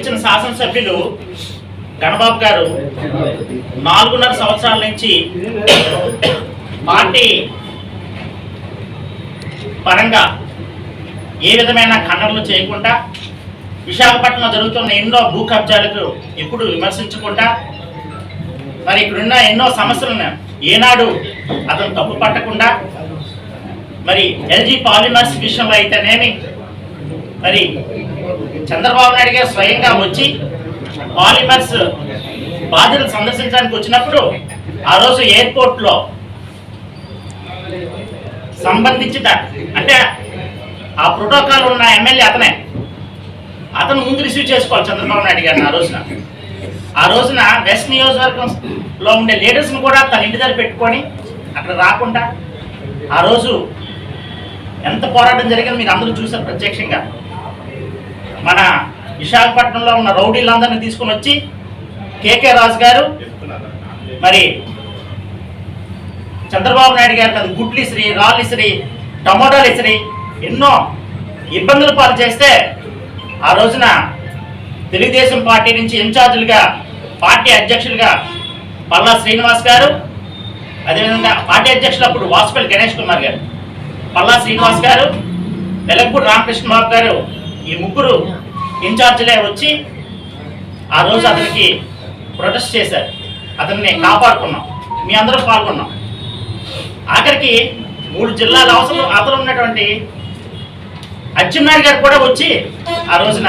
ఇచ్చిన శాసనసభ్యులు గణబాబు గారు నాలుగున్నర సంవత్సరాల నుంచి పార్టీ పరంగా ఏ విధమైన ఖండనలు చేయకుండా విశాఖపట్నంలో జరుగుతున్న ఎన్నో భూ కబ్జాలకు ఎప్పుడు విమర్శించకుండా మరి ఇక్కడున్న ఎన్నో సమస్యలను ఏనాడు అతను తప్పు పట్టకుండా మరి ఎల్జీ పాలిమర్స్ విషయంలో అయితేనేమి మరి చంద్రబాబు నాయుడు గారు స్వయంగా వచ్చి పాలిమర్స్ బాధ్యతలు సందర్శించడానికి వచ్చినప్పుడు ఆ రోజు ఎయిర్పోర్ట్లో సంబంధించిన అంటే ఆ ప్రోటోకాల్ ఉన్న ఎమ్మెల్యే అతనే. అతను ముందు రిసీవ్ చేసుకోవాలి చంద్రబాబు నాయుడు గారిని ఆ రోజున. ఆ రోజున వెస్ట్ నియోజకవర్గంలో ఉండే లీడర్స్ని కూడా తన ఇంటి దగ్గర పెట్టుకొని అక్కడ రాకుండా ఆ రోజు ఎంత పోరాటం జరిగిందో మీరు అందరూ చూసారు ప్రత్యక్షంగా. విశాఖపట్నంలో ఉన్న రౌడీలందరినీ తీసుకొని వచ్చి కేకే రాజు గారు మరి చంద్రబాబు నాయుడు గారు కాదు గుడ్లు ఇసిరి రాళ్ళు ఇసిరి టమోటాలు ఇసిరి ఎన్నో ఇబ్బందులు పాలు చేస్తే ఆ రోజున తెలుగుదేశం పార్టీ నుంచి ఇన్ఛార్జీలుగా పార్టీ అధ్యక్షులుగా పల్లా శ్రీనివాస్ గారు అదేవిధంగా పార్టీ అధ్యక్షులు అప్పుడు వాసుపల్లి గణేష్ కుమార్ గారు పల్లా శ్రీనివాస్ గారు వెలగపూడి రామకృష్ణ బాబు గారు ఈ ముగ్గురు ఇన్ఛార్జ్లే వచ్చి ఆ రోజు అతనికి ప్రొటెస్ట్ చేశారు. అతన్ని కాపాడుకున్నాం. మీ అందరూ పాల్గొన్నాం. ఆఖరికి మూడు జిల్లాల అవసరం అతను ఉన్నటువంటి అచ్చెన్నాయుడు గారు కూడా వచ్చి ఆ రోజున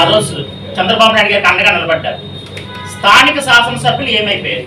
ఆ రోజు చంద్రబాబు నాయుడు గారికి అండగా నిలబడ్డారు. స్థానిక శాసనసభ్యులు ఏమైపోయారు?